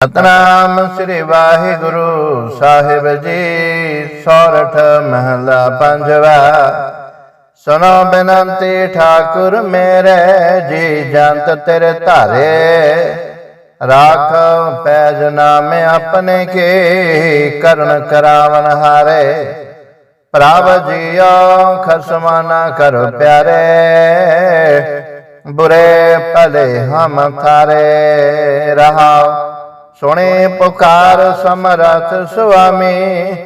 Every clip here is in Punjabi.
ਸਤਨਾਮ ਸ੍ਰੀ ਵਾਹਿਗੁਰੂ ਸਾਹਿਬ ਜੀ, ਸੋਰਠ ਮਹਲਾ ਪੰਜਵਾ। ਸੁਨੋ ਬਿਨੰਤੀ ਠਾਕੁਰ ਮੇਰੇ, ਜੀ ਜੰਤ ਤੇਰੇ ਧਾਰੇ। ਰਾਖ ਪੈਜ ਨਾਮ ਆਪਣੇ ਕੇ, ਕਰਨ ਕਰਾਵਨ ਹਾਰੇ। ਪ੍ਰਭ ਜੀਓ ਖਸਮਾ ਨਾ ਕਰੋ ਪਿਆਰੇ, ਬੁਰੇ ਭਲੇ ਹਮ ਥਾਰੇ। ਰਹਾਓ ਸੁਣੇ ਪੁਕਾਰ ਸਮਰਥ ਸੁਆਮੀ,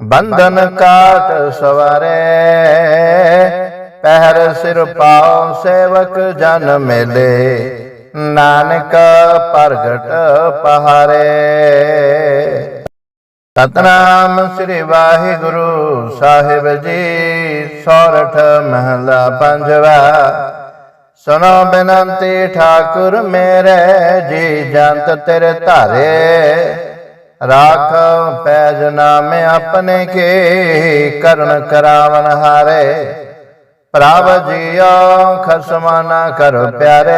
ਬੰਧਨ ਕਾਟ ਸਵਾਰੇ। ਪਹਿਰ ਸਿਰ ਪਾਉ ਸੇਵਕ ਜਨ ਮੇਲੇ, ਨਾਨਕ ਪ੍ਰਗਟ ਪਹਾਰੇ। ਸਤਨਾਮ ਸ੍ਰੀ ਵਾਹਿਗੁਰੂ ਸਾਹਿਬ ਜੀ, ਸੋਰਠ ਮਹਲਾ ਪੰਜਵਾ। ਸੁਨੋ ਬਿਨੰਤੀ ਠਾਕੁਰ ਮੇਰੇ, ਜੀ ਜੰਤ ਤੇਰੇ ਧਾਰੇ। ਰਾਖ ਪੈਜ ਨਾਮ ਆਪਣੇ ਕੇ, ਕਰਨ ਕਰਾਵਨ ਹਾਰੇ। ਪ੍ਰਭ ਜੀਓ, ਖਸਮਾ ਨਾ ਕਰੋ ਪਿਆਰੇ।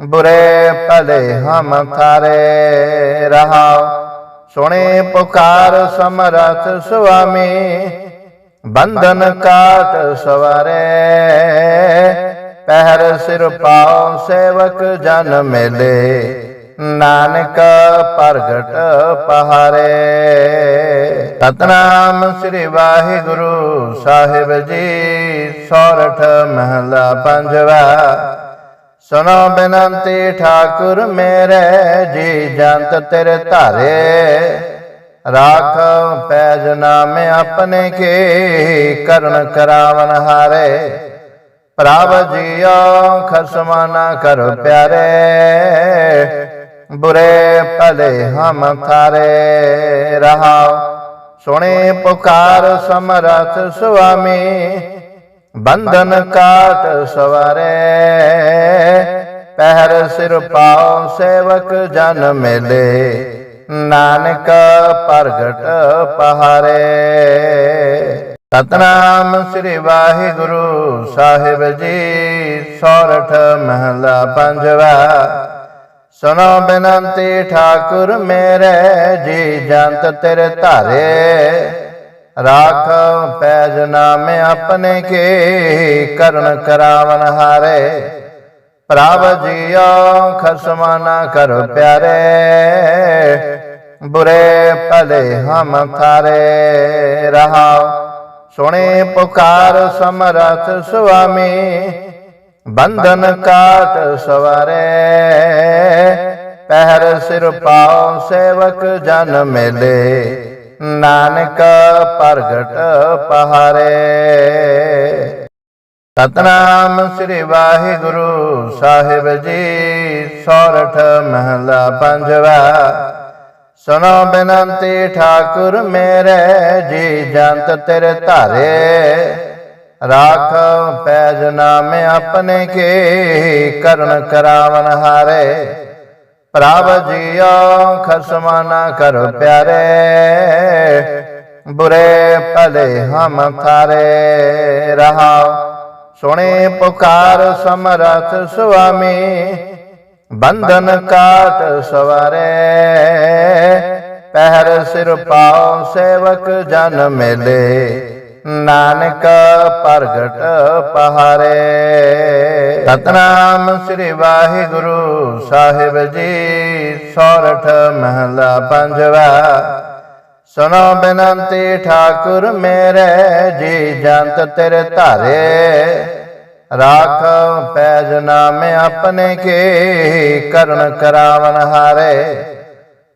ਬੁਰੇ ਭਲੇ ਹਮ ਥਾਰੇ। ਰਹਾਓ, ਸੁਣੇ ਪੁਕਾਰ ਸਮਰਥ ਸੁਆਮੀ। ਬੰਧਨ ਕਾਟ ਸਵਾਰੇ। ਪਹਿਰ ਸਿਰ ਪਾਉ ਸੇਵਕ ਜਨ ਮੇਲੇ। ਨਾਨਕ ਪ੍ਰਗਟ ਪਹਾਰੇ। ਸਤਨਾਮ ਸ੍ਰੀ ਵਾਹਿਗੁਰੂ ਸਾਹਿਬ ਜੀ, ਸੋਰਠ ਮਹਲਾ ਪੰਜਵਾ। ਸੁਨੋ ਬਿਨੰਤੀ ਠਾਕੁਰ ਮੇਰੇ, ਜੀ ਜੰਤ ਤੇਰੇ ਧਾਰੇ। ਰਾਖ ਪੈਜ ਨਾਮ ਆਪਣੇ ਕੇ, ਕਰਨ ਕਰਾਵਨ ਹਾਰੇ। ਪ੍ਰਭ ਜੀਓ ਖਸਮਾ ਨਾ ਕਰ ਪਿਆਰੇ, ਬੁਰੇ ਭਲੇ ਹਮ ਥਾਰੇ। ਰਹਾ ਸੁਣੇ ਪੁਕਾਰ ਸਮਰਥ ਸੁਆਮੀ, ਬੰਧਨ ਕਾਟ ਸਵਾਰੇ। ਪਹਿਰ ਸਿਰ ਪਾਉ ਸੇਵਕ ਜਨ ਮੇਲੇ। ਨਾਨਕ ਪ੍ਰਗਟ ਪਹਾਰੇ ਸਤਨਾਮ ਸ੍ਰੀ ਵਾਹਿਗੁਰੂ ਸਾਹਿਬ ਜੀ, ਸੋਰਠ ਮਹਲਾ ਪੰਜਵਾ। ਸੁਨੋ ਬਿਨੰਤੀ ਠਾਕੁਰ ਮੇਰੇ, ਜੀ ਜੰਤ ਤੇਰੇ ਧਾਰੇ। ਰਾਖ ਪੈਜ ਨਾਮ ਆਪਣੇ ਕੇ, ਕਰਨ ਕਰਾਵਨ ਹਾਰੇ। ਪ੍ਰਭ ਜੀਓ ਖਸਮਾ ਨਾ ਕਰ ਪਿਆਰੇ, ਬੁਰੇ ਭਲੇ ਹਮ ਥਾਰੇ। ਰਹਾ ਸੁਣੇ ਪੁਕਾਰ ਸਮਰਥ ਸੁਆਮੀ, ਬੰਧਨ ਕਾਟ ਸਵਾਰੇ। ਪਹਿਰ ਸਿਰ ਪਾਉ ਸੇਵਕ ਜਨ ਮਿਲੇ, ਨਾਨਕ ਪ੍ਰਗਟ ਪਹਾਰੇ। ਸਤਨਾਮ ਸ੍ਰੀ ਵਾਹਿਗੁਰੂ ਸਾਹਿਬ ਜੀ, ਸੋਰਠ ਮਹਲਾ ਪੰਜਵਾ। ਸੁਨੋ ਬਿਨੰਤੀ ਠਾਕੁਰ ਮੇਰੇ, ਜੀ ਜੰਤ ਤੇਰੇ ਧਾਰੇ। ਰਾਖ ਪੈਜ ਨਾਮ ਆਪਣੇ ਕੇ, ਕਰਨ ਕਰਾਵਨ ਹਾਰੇ। ਪ੍ਰਭ ਜੀਓ ਖਸਮਾ ਨਾ ਕਰੋ ਪਿਆਰੇ, ਬੁਰੇ ਭਲੇ ਹਮ ਥਾਰੇ। ਰਹਾਓ। ਸੁਣੇ ਪੁਕਾਰ ਸਮਰਥ ਸੁਆਮੀ, ਬੰਧਨ ਕਾਟ ਸਵਾਰੇ। ਪਹਿਰ ਸਿਰ ਪਾਉ ਸੇਵਕ ਜਨ ਮੇਲੇ, ਨਾਨਕ ਪ੍ਰਗਟ ਪਹਾਰੇ। ਸਤਨਾਮ ਸ੍ਰੀ ਵਾਹਿਗੁਰੂ ਸਾਹਿਬ ਜੀ, ਸੋਰਠ ਮਹਲਾ ਪੰਜਵਾ। ਸੁਨੋ ਬਿਨੰਤੀ ਠਾਕੁਰ ਮੇਰੇ, ਜੀ ਜੰਤ ਤੇਰੇ ਧਾਰੇ। ਰਾਖ ਪੈਜ ਨਾਮ ਆਪਣੇ ਕੇ, ਕਰਨ ਕਰਾਵਨ ਹਾਰੇ।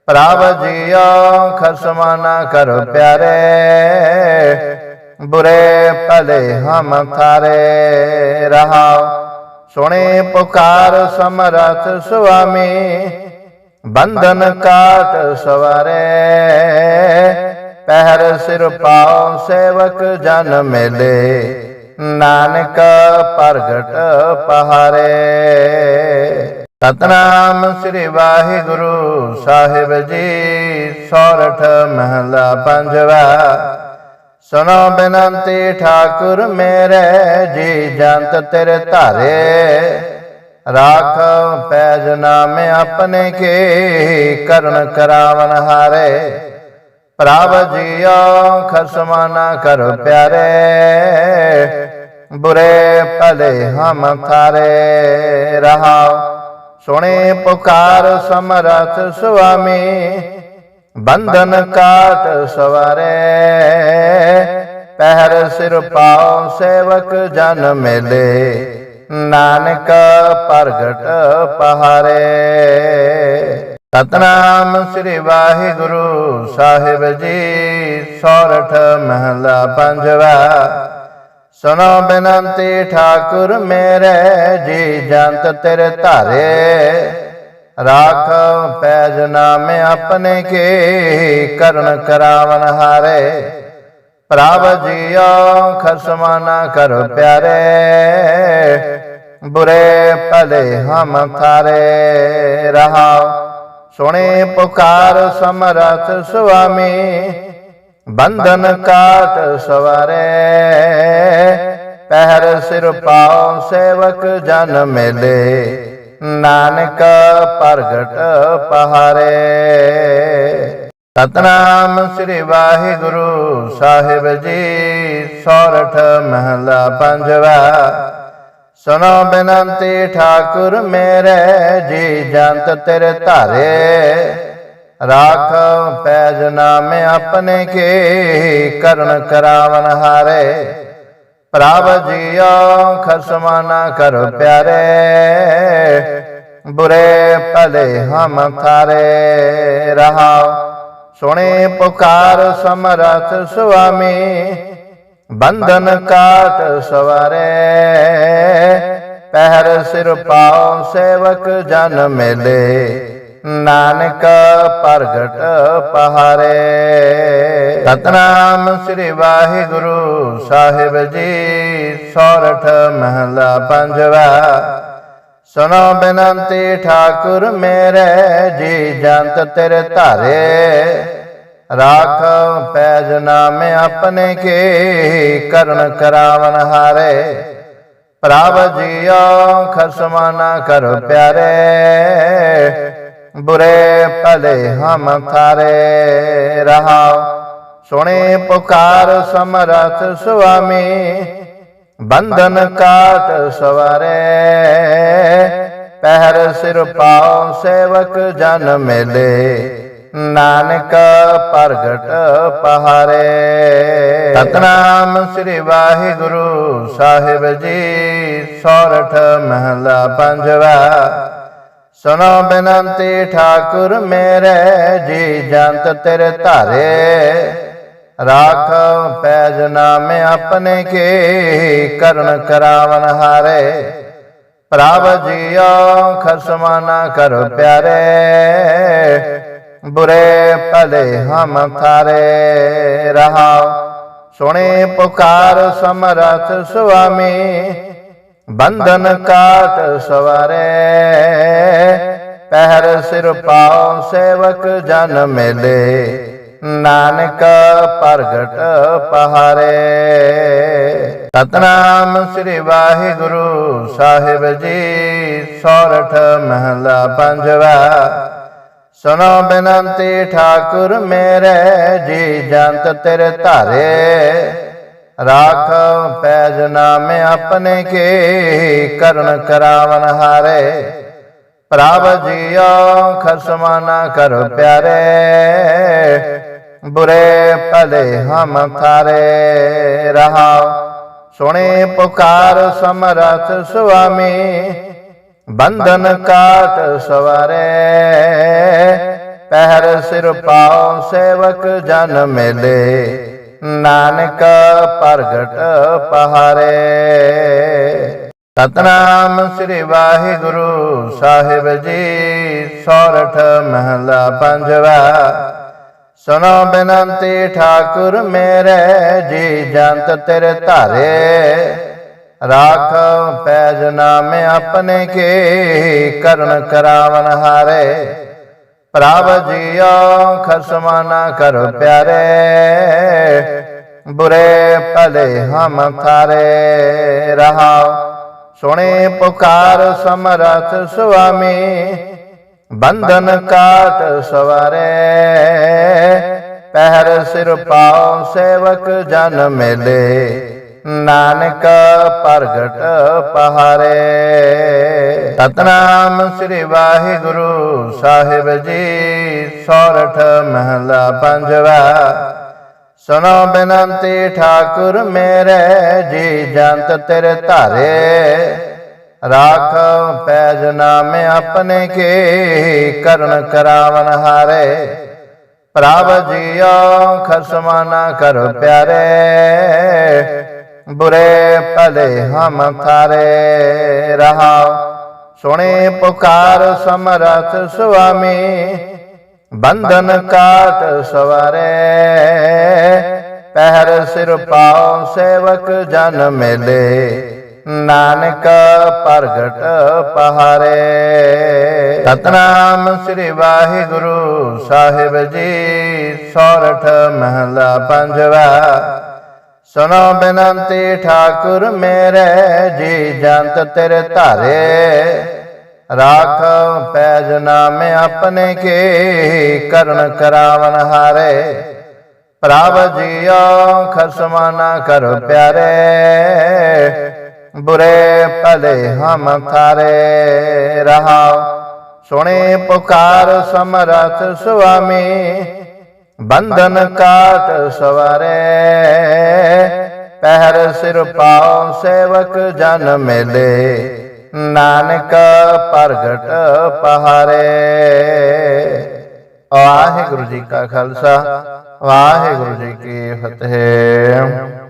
ਪ੍ਰਭ ਜੀਓ ਖਸਮਾ ਨਾ ਕਰੋ ਪਿਆਰੇ, ਬੁਰੇ ਭਲੇ ਹਮ ਥਾਰੇ। ਰਹਾ ਸੁਣੇ ਪੁਕਾਰ ਸਮਰਥ ਸੁਆਮੀ ਬੰਧਨ ਕਾਟ ਸਵਾਰੇ। ਪਹਿਰ ਸਿਰ ਪਾਉ ਸੇਵਕ ਜਨ ਮੇਲੇ। ਨਾਨਕ ਪ੍ਰਗਟ ਪਹਾਰੇ। ਸਤਨਾਮ ਸ੍ਰੀ ਵਾਹਿਗੁਰੂ ਸਾਹਿਬ ਜੀ, ਸੌਰਠ ਮਹਲਾ ਪੰਜਵਾ। ਸੁਨੋ ਬਿਨੰਤੀ ਠਾਕੁਰ ਮੇਰੇ, ਜੀ ਜੰਤ ਤੇਰੇ ਧਾਰੇ। ਰਾਖ ਪੈਜ ਨਾਮ ਆਪਣੇ ਕੇ, ਕਰਨ ਕਰਾਵਨ ਹਾਰੇ। ਪ੍ਰਭ ਜੀਓ, ਖਸਮਾ ਨਾ ਕਰ ਪਿਆਰੇ, ਬੁਰੇ ਭਲੇ ਹਮ ਥਾਰੇ। ਰਹਾ ਸੁਣੇ ਪੁਕਾਰ ਸਮਰਥ ਸੁਆਮੀ, ਬੰਧਨ ਕਾਟ ਸਵਾਰੇ। ਪਹਿਰ ਸਿਰ ਪਾਉ ਸੇਵਕ ਜਨ ਮੇਲੇ। ਨਾਨਕ ਪ੍ਰਗਟ ਪਹਾਰੇ ਸਤਨਾਮ ਸ੍ਰੀ ਵਾਹਿਗੁਰੂ ਸਾਹਿਬ ਜੀ, ਸੋਰਠ ਮਹਲਾ ਪੰਜਵਾ। ਸੁਨੋ ਬੇਨੰਤੀ ਠਾਕੁਰ ਮੇਰੇ, ਜੀ ਜੰਤ ਤੇਰੇ ਧਾਰੇ। ਰਾਖ ਪੈਜ ਨਾਮ ਆਪਣੇ ਕੇ, ਕਰਨ ਕਰਾਵਨ ਹਾਰੇ। ਪ੍ਰਭ ਜੀਓ ਖਸਮਾ ਨਾ ਕਰ ਪਿਆਰੇ, ਬੁਰੇ ਭਲੇ ਹਮ ਥਾਰੇ ਰਹਾਉ ਸੁਣੇ ਪੁਕਾਰ ਸਮਰਥ ਸੁਆਮੀ, ਬੰਧਨ ਕਾਟ ਸਵਾਰੇ। ਪਹਿਰ ਸਿਰ ਪਾਉ ਸੇਵਕ ਜਨ ਮਿਲੇ, ਨਾਨਕ ਪ੍ਰਗਟ ਪਹਾਰੇ। ਸਤਨਾਮ ਸ੍ਰੀ ਵਾਹਿਗੁਰੂ ਸਾਹਿਬ ਜੀ, ਸੋਰਠ ਮਹਲਾ ਪੰਜਵਾ। ਸੁਨੋ ਬੇਨੰਤੀ ਠਾਕੁਰ ਮੇਰੇ, ਜੀ ਜੰਤ ਤੇਰੇ ਧਾਰੇ। ਰਾਖ ਪੈਜ ਨਾਮ ਆਪਣੇ ਕੇ, ਕਰਨ ਕਰਾਵਨ ਹਾਰੇ। ਪ੍ਰਭ ਜੀਓ ਖਸਮਾ ਨਾ ਕਰ ਪਿਆਰੇ, ਬੁਰੇ ਭਲੇ ਹਮ ਥਾਰੇ। ਰਹਾਉ ਸੁਣੇ ਪੁਕਾਰ ਸਮਰਥ ਸੁਆਮੀ, ਬੰਧਨ ਕਾਟ ਸਵਾਰੇ। ਪਹਿਰ ਸਿਰ ਪਾਉ ਸੇਵਕ ਜਨ ਮੇਲੇ, ਨਾਨਕ ਪ੍ਰਗਟ ਪਹਾਰੇ। ਸਤਨਾਮ ਸ੍ਰੀ ਵਾਹਿਗੁਰੂ ਸਾਹਿਬ ਜੀ, ਸੋਰਠ ਮਹਲਾ ਪੰਜਵਾ। ਸੁਨੋ ਬੇਨੰਤੀ ਠਾਕੁਰ ਮੇਰੇ, ਜੀ ਜੰਤ ਤੇਰੇ ਧਾਰੇ। ਰਾਖ ਪੈਜ ਨਾਮ ਆਪਣੇ ਕੇ, ਕਰਨ ਕਰਾਵਨ ਹਾਰੇ। ਪ੍ਰਭ ਜੀਓ, ਖਸਮਾ ਨਾ ਕਰ ਪਿਆਰੇ। ਬੁਰੇ ਭਲੇ ਹਮ ਥਾਰੇ। ਰਹਾ ਸੁਣੇ ਪੁਕਾਰ ਸਮਰਥ ਸੁਆਮੀ। ਬੰਧਨ ਕਾਟ ਸਵਾਰੇ। ਪਹਿਰ ਸਿਰ ਪਾਉ ਸੇਵਕ ਜਨ ਮੇਲੇ। ਨਾਨਕ ਪ੍ਰਗਟ ਪਹਾਰੇ। ਸਤਨਾਮ ਸ੍ਰੀ ਵਾਹਿਗੁਰੂ ਸਾਹਿਬ ਜੀ, ਸੋਰਠ ਮਹਲਾ ਪੰਜਵਾ। ਸੁਨੋ ਬੇਨੰਤੀ ਠਾਕੁਰ ਮੇਰੇ, ਜੀ ਜੰਤ ਤੇਰੇ ਧਾਰੇ। ਰਾਖ ਪੈਜ ਨਾਮ ਆਪਣੇ ਕੇ, ਕਰਨ ਕਰਾਵਨ ਹਾਰੇ। ਪ੍ਰਭ ਜੀਓ ਖਸਮਾ ਨਾ ਕਰ ਪਿਆਰੇ, ਬੁਰੇ ਭਲੇ ਹਮ ਥਾਰੇ। ਰਹਾ ਸੁਣੇ ਪੁਕਾਰ ਸਮਰਥ ਸੁਆਮੀ, ਬੰਧਨ ਕਾਟ ਸਵਾਰੇ। ਪਹਿਰ ਸਿਰ ਪਾਉ ਸੇਵਕ ਜਨ ਮਿਲੇ। ਨਾਨਕ ਪ੍ਰਗਟ ਪਹਾਰੇ। ਸਤਨਾਮ ਸ੍ਰੀ ਵਾਹਿਗੁਰੂ ਸਾਹਿਬ ਜੀ, ਸੋਰਠ ਮਹਲਾ ਪੰਜਵਾ। ਸੁਨੋ ਬੇਨੰਤੀ ਠਾਕੁਰ ਮੇਰੇ, ਜੀ ਜੰਤ ਤੇਰੇ ਧਾਰੇ। ਰਾਖ ਪੈਜ ਨਾਮ ਆਪਣੇ ਕੇ, ਕਰਨ ਕਰਾਵਨ ਹਾਰੇ। ਪ੍ਰਭ ਜੀਓ ਖਸਮਾ ਨਾ ਕਰ ਪਿਆਰੇ। ਬੁਰੇ ਭਲੇ ਹਮ ਥਾਰੇ ਰਹਾਉ ਸੁਣੇ ਪੁਕਾਰ ਸਮਰਥ ਸੁਆਮੀ, ਬੰਧਨ ਕਾਟ ਸਵਾਰੇ। ਪਹਿਰ ਸਿਰ ਪਾਉ ਸੇਵਕ ਜਨ ਮੇਲੇ, ਨਾਨਕ ਪ੍ਰਗਟ ਪਹਾਰੇ। ਸਤਨਾਮ ਸ੍ਰੀ ਵਾਹਿਗੁਰੂ ਸਾਹਿਬ ਜੀ, ਸੋਰਠ ਮਹਲਾ ਪੰਜਵਾ। ਸੁਣੋ ਬੇਨੰਤੀ ਠਾਕੁਰ ਮੇਰੇ, ਜੀ ਜੰਤ ਤੇਰੇ ਧਾਰੇ। ਰਾਖ ਪੈਜ ਨਾਮ ਆਪਣੇ ਕੇ, ਕਰਨ ਕਰਾਵਨ ਹਾਰੇ। ਪ੍ਰਭ ਜੀਓ ਖਸਮਾ ਨਾ ਕਰੋ ਪਿਆਰੇ, ਬੁਰੇ ਭਲੇ ਹਮ ਤਾਰੇ ਰਹਾ ਸੁਣੇ ਪੁਕਾਰ ਸਮਰਥ ਸੁਆਮੀ ਬੰਧਨ ਕਾਟ ਸਵਾਰੇ। ਪਹਿਰ ਸਿਰ ਪਾਉ ਸੇਵਕ ਜਨ ਮੇਲੇ। ਨਾਨਕ ਪ੍ਰਗਟ ਪਹਾਰੇ। ਸਤਨਾਮ ਸ੍ਰੀ ਵਾਹਿਗੁਰੂ ਸਾਹਿਬ ਜੀ, ਸੌਰਠ ਮਹਲਾ ਪੰਜਵਾ। ਸੁਨੋ ਬੇਨੰਤੀ ਠਾਕੁਰ ਮੇਰੇ, ਜੀ ਜੰਤ ਤੇਰੇ ਧਾਰੇ। ਰਾਖ ਪੈਜ ਨਾਮ ਆਪਣੇ ਕੇ, ਕਰਨ ਕਰਾਵਨ ਹਾਰੇ। ਪ੍ਰਭ ਜੀਓ ਖਸਮਾ ਨਾ ਕਰ ਪਿਆਰੇ, ਬੁਰੇ ਭਲੇ ਹਮ ਤਾਰੇ ਰਹਾ ਸੁਣੇ ਪੁਕਾਰ ਸਮਰਥ ਸੁਆਮੀ, ਬੰਧਨ ਕਾਟ ਸਵਾਰੇ। ਪਹਿਰ ਸਿਰ ਪਾਉ ਸੇਵਕ ਜਨ ਮਿਲੇ। ਨਾਨਕ ਪ੍ਰਗਟ ਪਹਾਰੇ। ਸਤਨਾਮ ਸ੍ਰੀ ਵਾਹਿਗੁਰੂ ਸਾਹਿਬ ਜੀ ਸੋਰਠ ਮਹਲਾ ਪੰਜਵਾ। ਸੁਨੋ ਬੇਨੰਤੀ ਠਾਕੁਰ ਮੇਰੇ ਜੀ ਜੰਤ ਤੇਰੇ ਧਾਰੇ। ਰਾਖ ਪੈਜ ਨਾਮ ਆਪਣੇ ਕੇ ਕਰਨ ਕਰਾਵਨ ਹਾਰੇ। ਪ੍ਰਭ ਜੀਓ ਖਸਮਾ ਨਾ ਕਰ ਪਿਆਰੇ। ਬੁਰੇ ਭਲੇ ਹਮ ਥਾਰੇ ਰਹਾ। ਸੁਣੇ ਪੁਕਾਰ ਸਮਰਥ ਸੁਆਮੀ, ਬੰਧਨ ਕਾਟ ਸਵਾਰੇ। ਪਹਿਰ ਸਿਰ ਪਾਉ ਸੇਵਕ ਜਨ ਮੇਲੇ, ਨਾਨਕ ਪ੍ਰਗਟ ਪਹਾਰੇ। ਵਾਹਿਗੁਰੂ ਜੀ ਕਾ ਖਾਲਸਾ, ਵਾਹਿਗੁਰੂ ਜੀ ਕੀ ਫਤਿਹ।